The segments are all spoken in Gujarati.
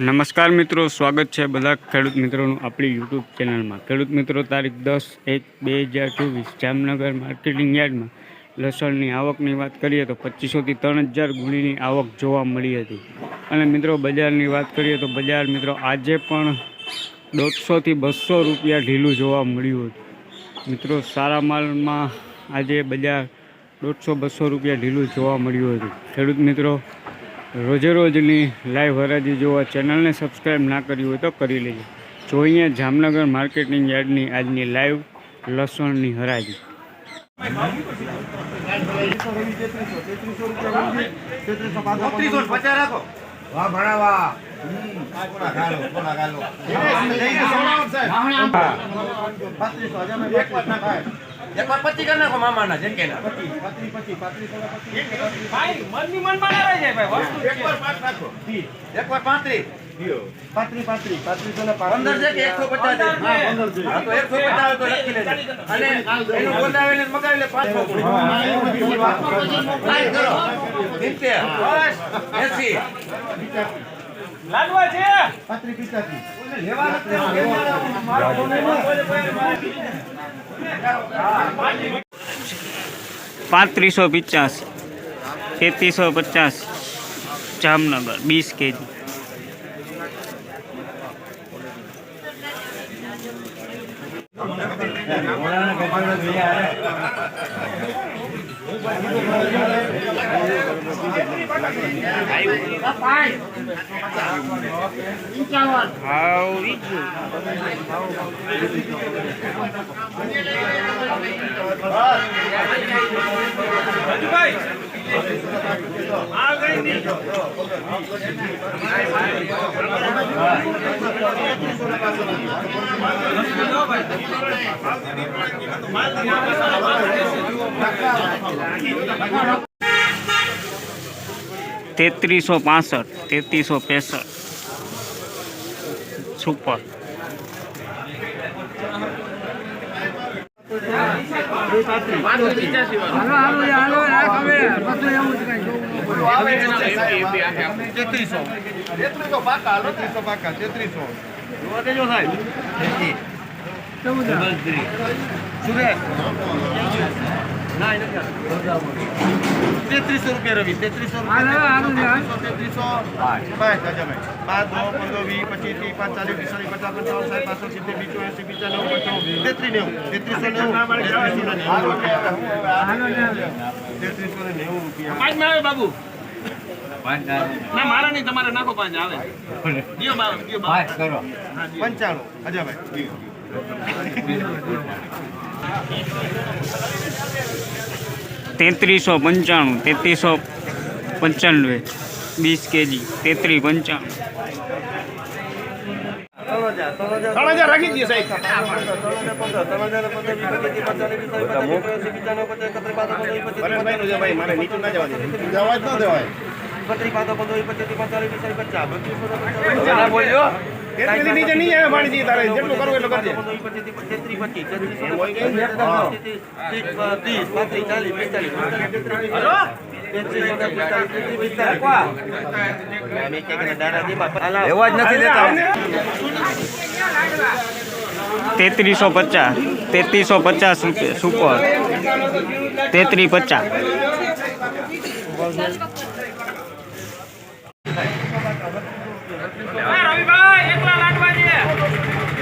નમસ્કાર મિત્રો, સ્વાગત છે બધા ખેડૂત મિત્રોનું આપણી યુટ્યુબ ચેનલમાં. ખેડૂત મિત્રો, તારીખ દસ એક બે હજાર ચોવીસ, જામનગર માર્કેટિંગ યાર્ડમાં લસણની આવકની વાત કરીએ તો પચીસોથી ત્રણ હજાર ગુણીની આવક જોવા મળી હતી. અને મિત્રો, બજારની વાત કરીએ તો બજાર મિત્રો, આજે પણ દોઢસોથી બસો રૂપિયા ઢીલું જોવા મળ્યું હતું. મિત્રો, સારા માલમાં આજે બજાર દોઢસો બસો રૂપિયા ઢીલું જોવા મળ્યું હતું. ખેડૂત મિત્રો રોજે રોજની લાઈવ હરાજી જોવા ચેનલને સબસ્ક્રાઈબ ના કરી હોય તો કરી લેજો. જોઈએ જામનગર માર્કેટિંગ યાર્ડની આજની લાઈવ લસણની હરાજી. પચાસ રાખો વાહ કોના ગાલો કોના ગાલો એક વાર પચી કરી નાખો મામાના જેમ કે એક વાર પાંચ નાખો એક વાર તો પંદર છે કે એકસો પચાસ છે? હા, તો એકસો પચાસ તો લખી લેજો અને એનું બોલાવીને મગાવી લે પાંચસો કરો સિત્તેર એસી પાંત્રીસો પચાસ તેત્રીસો પચાસ જામનગર વીસ KG. Rapaz! Ao vídeo! Vai! Vai! તેત્રીસો પાસઠ તેત્રીસો પેંસઠ. સુપર. તેત્રીસો. તેત્રીસો પાકા હાલો પાકા તેત્રીસો સાહેબ સુરેશ. તેત્રીસો રૂપિયા. રવિ તેત્રીસો તેત્રીસો પાંચ પાંચ દો પંદર વીસ પચીસ ત્રીસ પાંચ ચાલીસ પિસ્તાલીસ પચાસ પંચાવન સાહેબ પાંચસો સિત્તેર બીસો એસી પંચાણું પંચાણું તેત્રીસ નેવું તેત્રીસો નેવું તેત્રીસો ને નેવું રૂપિયા. તેત્રીસો ને નેવું રૂપિયા. પાંચમાં આવે બાબુ ના મારા નહીં તમારે નાખો પાંચ આવે પંચાણું અજાભાઈ તેત્રીસો પંચાણું તેત્રીસો પંચાનવે વીસ કેજી તેત્રી પંચાણું. ત્રણ હજાર રાખી દઈએ સાહેબ. જવા જ ન દેવાય કેટલી નીચે નહીં આવે પાણી તારે જેટલું કરવું એટલું કરજે એવા જ નથી લેતા તેત્રીસો પચાસ તેત્રીસો પચાસ રૂપિયા સુપર તેત્રી પચાસ રવિભાઈ એકલા લાડવા છે પાંચ પાંચ કરો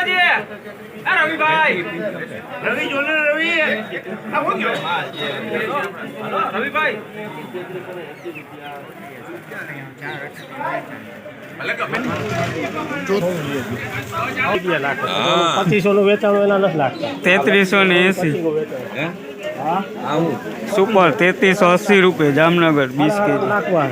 લાડવા છે આ રવિભાઈ રવિ જોને રવિ આ હો ગયો હલો રવિભાઈ પચીસો નું વેચાણ એના નથી લાગતા તેત્રીસો ને એંસી સુપર તેત્રીસો અસી રૂપિયા જામનગર વીસ કેજી નાખવા